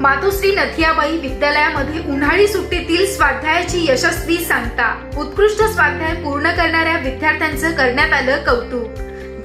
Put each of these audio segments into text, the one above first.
मातोश्री नथियाबाई विद्यालयामध्ये उन्हाळी सुट्टीतील स्वाध्यायाची यशस्वी सांगता. उत्कृष्ट स्वाध्याय पूर्ण करणाऱ्या विद्यार्थ्यांचं करण्यात आलं कौतुक.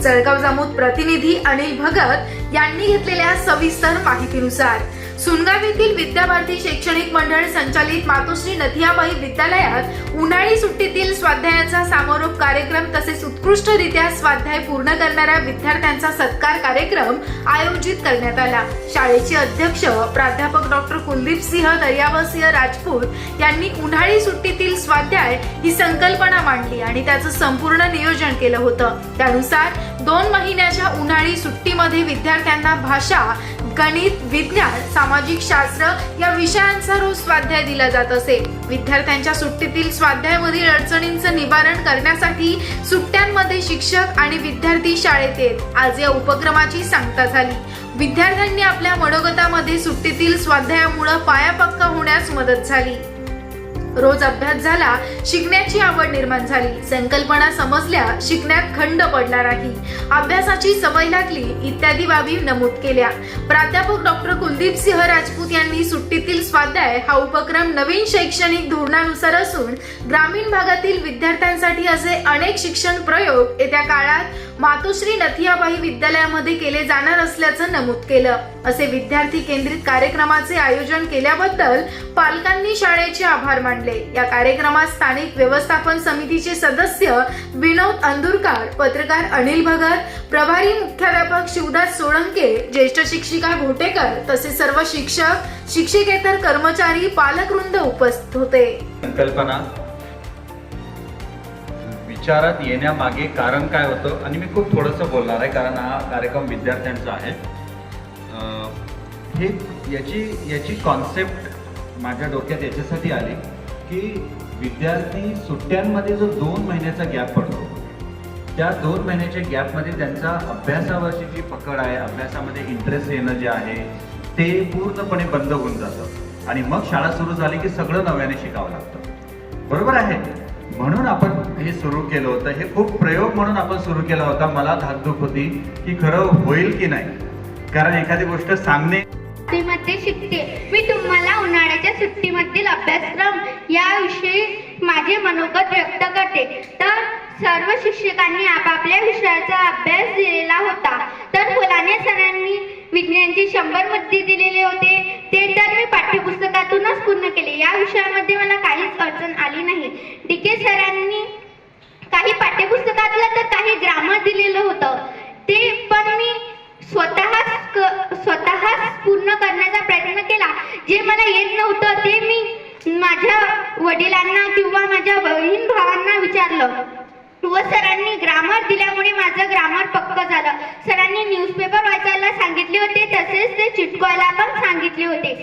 जळगाव जामोद प्रतिनिधी अनिल भगत यांनी घेतलेल्या सविस्तर माहितीनुसार सुनगाव येथील विद्याभारती शैक्षणिक मंडळ संचालित मातोश्री नथियाबाई विद्यालयात उन्हाळी सुट्टीतील स्वाध्यायाचा समारोप कार्यक्रम तसेच उत्कृष्टरित्या स्वाध्याय पूर्ण करणाऱ्या विद्यार्थ्यांचा सत्कार कार्यक्रम आयोजित करण्यात आला. शाळेचे अध्यक्ष प्राध्यापक डॉक्टर कुलदीप सिंह दर्यावसिंह राजपूत यांनी उन्हाळी सुट्टीतील स्वाध्याय ही संकल्पना मांडली आणि त्याचं संपूर्ण नियोजन केलं होतं. त्यानुसार दोन महिन्याच्या उन्हाळी सुट्टीमध्ये विद्यार्थ्यांना भाषा गणित विज्ञान सामाजिक शास्त्र या विषयांचा रोज स्वाध्याय दिला जात असे. विद्यार्थ्यांच्या सुट्टीतील स्वाध्यायामधील अडचणींचं निवारण करण्यासाठी सुट्ट्यांमध्ये शिक्षक आणि विद्यार्थी शाळेत येत. आज या उपक्रमाची सांगता झाली. विद्यार्थ्यांनी आपल्या मनोगतामध्ये सुट्टीतील स्वाध्यायामुळे पाया पक्का होण्यास मदत झाली. रोज अभ्यास झाला शिकण्याची आवड निर्माण झाली. संकल्पना समजल्या शिकण्यात खंड पडला नाही अभ्यासाची सवय लागली इत्यादी बाबी नमूद केल्या. प्राध्यापक डॉक्टर कुलदीप सिंह राजपूत यांनी सुट्टीतील स्वाध्याय हा उपक्रम नवीन शैक्षणिक धोरणानुसार असून ग्रामीण भागातील विद्यार्थ्यांसाठी असे अनेक शिक्षण प्रयोग येत्या काळात मातोश्री नथियाबाई विद्यालयामध्ये केले जाणार असल्याचं नमूद केलं. असे विद्यार्थी केंद्रित कार्यक्रमाचे आयोजन केल्याबद्दल पालकांनी शाळेचे आभार मानले. या कार्यक्रमात स्थानिक व्यवस्थापन समितीचे सदस्य विनोद अंदुरकर पत्रकार अनिल भगत प्रभारी मुख्याध्यापक शिवदास सोळंके ज्येष्ठ शिक्षिका घोटेकर तसेच सर्व शिक्षक शिक्षकेतर कर्मचारी पालकवृंद उपस्थित होते. संकल्पना. विचारात येण्यामागे कारण काय होतं? आणि मी खूप थोडंसं बोलणार आहे कारण हा कार्यक्रम विद्यार्थ्यांचा आहे. हे याची याची कॉन्सेप्ट माझ्या डोक्यात याच्यासाठी आली. की विद्यार्थी सुट्ट्यांमध्ये जो दोन महिन्याचा गॅप पडतो त्या दोन महिन्याच्या गॅपमध्ये त्यांचा अभ्यासावरची जी पकड आहे अभ्यासामध्ये इंटरेस्ट येणं जे आहे ते पूर्णपणे बंद होऊन जातं. आणि मग शाळा सुरू झाली की सगळं नव्याने शिकावं लागतं. बरोबर आहे? म्हणून आपण हे सुरू केलं होतं. हे खूप प्रयोग म्हणून आपण सुरू केला होता. मला धाकधूक होती की खरं होईल की नाही. कारण एखादी गोष्ट सांगणे सुट्टीमध्ये शिकते. मी तुम्हाला उन्हाळ्याच्या सुट्टीमधील अभ्यासक्रम याविषयी माझे मनोगत व्यक्त करते. तर सर्व शिक्षकांनी आपापल्या विषयाचा अभ्यास दिलेला होता. तर फुलाने सरांनी विज्ञानचे शंभर मुद्दे दिलेले होते. ते तर मी पाठ्यपुस्तकातूनच पूर्ण केले. या विषयामध्ये मला काहीच अडचण आली नाही. डी के सरांनी काही पाठ्यपुस्तकातलं तर काही ग्रामर दिलेलं होतं. जे मला येत नव्हतं ते मी माझ्या वडिलांना किंवा माझ्या बहीण भावांना विचारलं. व सरांनी ग्रामर दिल्यामुळे माझं ग्रामर पक्क झालं. सरांनी न्यूजपेपर वाचायला सांगितले होते तसेच ते चिटकवायला पण सांगितले होते.